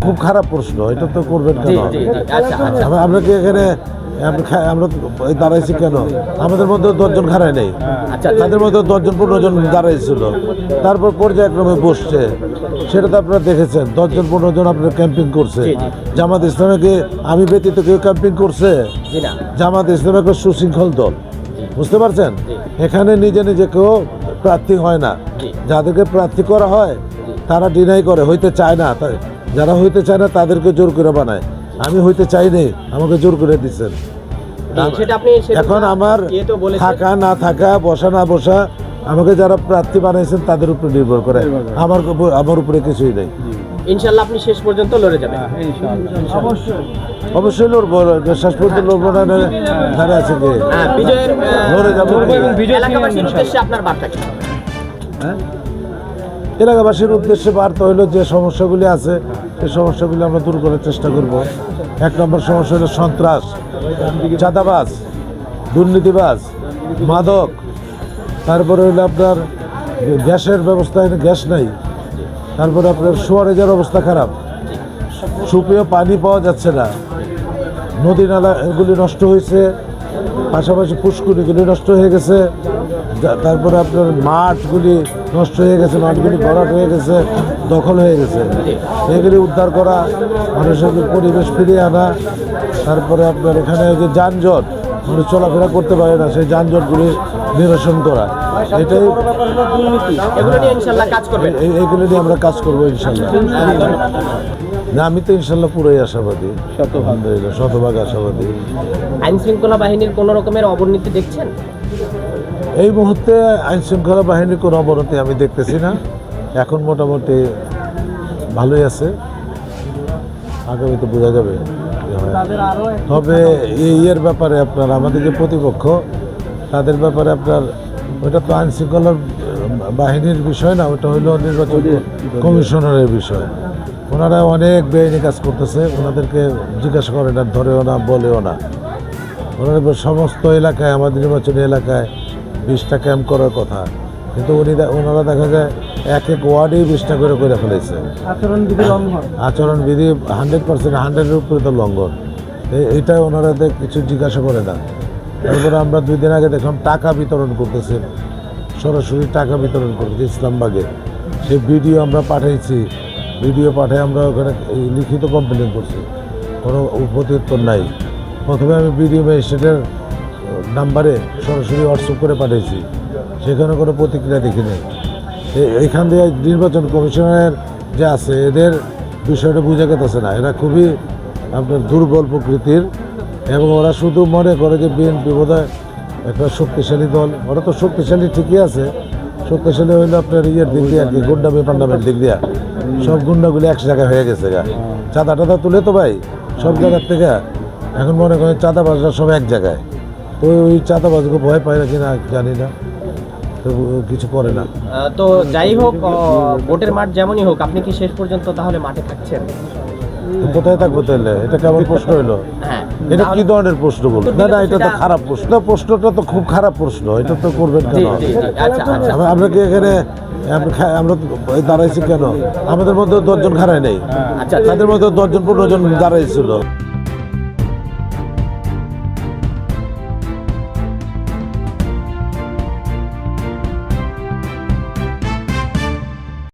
খুব খারাপ প্রশ্ন এটা তো করবেন কেন? আচ্ছা আচ্ছা। আমরা- কি এখানে আমরা দাঁড়াইছি কেন? আমাদের মধ্যে দশজন খাড়ায় নেই। আচ্ছা। তাদের মধ্যে দশজন পনেরো জন দাঁড়াইছিল। তারপর পর্যায়ক্রমে বসছে। সেটা তো আপনারা দেখেছেন। দশজন পনেরো জন আপনারা ক্যাম্পিং করছে। জামাত ইসলামে আমি ব্যতীত কেউ ক্যাম্পিং করছে? জামাত ইসলাম একটা সুশৃঙ্খল দল। বুঝতে পারছেন? এখানে নিজে নিজে কেউ প্রার্থী হয় না। যাদেরকে প্রার্থী করা হয় তারা ডিনাই করে হইতে চায় না। তাই- যারা হইতে চায় না তাদেরকে জোর করে বানায়। আমি হইতে চাইনি আমাকে জোর করে দিচ্ছেন এখন আমার থাকা না থাকা বসা না বসা আমাকে যারা প্রার্থী বানাইছেন তাদের উপর নির্ভর করে। আমার উপর- আমার উপরে কিছুই নেই। ইনশাল্লাহ আপনি শেষ পর্যন্ত লড়ে যাবেন। অবশ্যই। লড়বো শেষ পর্যন্ত লড়বো না ধারে আছে কি? হ্যাঁ বিজয়ের লড়ে যাব এলাকাবাসীর উদ্দেশ্যে আপনার বার্তা কি? এলাকাবাসীর উদ্দেশ্যে বার্তা হলো যে সমস্যাগুলি আছে সেই সমস্যাগুলি আমরা দূর করার চেষ্টা করব। এক নম্বর সমস্যা হলো সন্ত্রাস, চাঁদাবাজ, দুর্নীতিবাজ, মাদক। তারপরে হলো আপনার গ্যাসের ব্যবস্থা গ্যাস নাই। তারপরে আপনার সুয়ারেজের অবস্থা খারাপ। সুপেয় পানি পাওয়া যাচ্ছে না। নদী নালা এগুলি নষ্ট হয়েছে পাশাপাশি পুষ্কুনিগুলি নষ্ট হয়ে গেছে। তারপরে আপনার মাঠগুলি নষ্ট হয়ে গেছে মাঠগুলি ভরাট হয়ে গেছে দখল হয়ে গেছে। এগুলি উদ্ধার করা মানুষের পরিবেশ ফিরিয়ে আনা তারপরে আপনার এখানে যে যানজট মানুষ চলাফেরা করতে পারে না সেই যানজটগুলি নিরসন করা। এটাই এগুলো নিয়ে এই- এইগুলো নিয়ে আমরা কাজ করব ইনশাল্লাহ। না আমি তো ইনশাল্লাহ পুরোই আশাবাদী। আলহামদুলিল্লাহ শতভাগ আশাবাদী। আইন শৃঙ্খলা বাহিনীর কোনো রকমের অবনতি দেখছেন? এই মুহূর্তে আইন শৃঙ্খলা বাহিনীর কোনো অবনতি আমি দেখতেছি না। এখন মোটামুটি ভালোই আছে। আগামীতে বোঝা যাবে তবে ইয়ের ব্যাপারে আপনার, আমাদের যে প্রতিপক্ষ, তাদের ব্যাপারে আপনার, ওটা তো আইন শৃঙ্খলার বাহিনীর বিষয় না, ওটা হলো নির্বাচন কমিশনারের বিষয়। ওনারা অনেক বেআইনি কাজ করতেছে, ওনাদেরকে জিজ্ঞাসা করে না ধরেও না, বলেও না। ওনারা সমস্ত এলাকায়, আমাদের নির্বাচনী এলাকায় বিশটা ক্যাম্প করার কথা। কিন্তু উনি ওনারা দেখা যায় এক এক ওয়ার্ডেই বিশটা করে করে ফেলেছে। আচরণ বিধি লঙ্ঘন? আচরণবিধি হান্ড্রেড পার্সেন্ট হান্ড্রেডের উপরে তো লঙ্ঘন। এটা ওনারা কিছু জিজ্ঞাসা করে না। তারপরে আমরা দুই দিন আগে দেখলাম টাকা বিতরণ করতেছে। সরাসরি টাকা বিতরণ করতেছে ইসলামবাগে। সেই ভিডিও আমরা পাঠাইছি। ভিডিও পাঠাই আমরা ওখানে এই লিখিত কমপ্লেন করছি। কোনো প্রত্যুত্তর নাই। প্রথমে আমি ভিডিও ম্যাজিস্ট্রেটের নাম্বারে সরাসরি হোয়াটসঅ্যাপ করে পাঠিয়েছি সেখানে কোনো প্রতিক্রিয়া দেখি নাই এইখান দিয়ে নির্বাচন কমিশনের যে আছে, এদের বিষয়টা বুঝে গেতেছে না। এরা খুবই আপনার দুর্বল প্রকৃতির এবং ওরা শুধু মনে করে যে বিএনপি বোধহয় একটা শক্তিশালী দল। ওরা তো শক্তিশালী ঠিকই আছে। শক্তিশালী হইল আপনার ইয়ের দিক দিয়ে আর কি, গুন্ডামি পান্ডামের দিক দিয়ে। সব গুন্ডাগুলি এক জায়গায় হয়ে গেছে গা। চাঁদা টাদা তুলে তো ভাই, সব জায়গার থেকে। এখন মনে করেন চাঁদা বাজরা সব এক জায়গায়। তো ওই চাঁদাবাজকে ভয় পায় না কিনা জানি না। কিছু করে না। তো যাই হোক ভোটের মাঠ যেমনই হোক আপনি কি শেষ পর্যন্ত তাহলে মাঠে থাকছেন? কোথায় থাকব তাহলে? এটা কেমন প্রশ্ন হলো হ্যাঁ এটা কি ধরনের প্রশ্ন বল না না এটা তো খারাপ প্রশ্ন। না, প্রশ্নটা তো খুব খারাপ প্রশ্ন। এটা তো করবেন কেন? আচ্ছা আচ্ছা। আমরা- কি এখানে আমরা দাঁড়াইছি কেন? আমাদের মধ্যে দশজন খাড়ায় নেই। আচ্ছা। তাদের মধ্যে দশজন পনেরো জন দাঁড়াইছিল।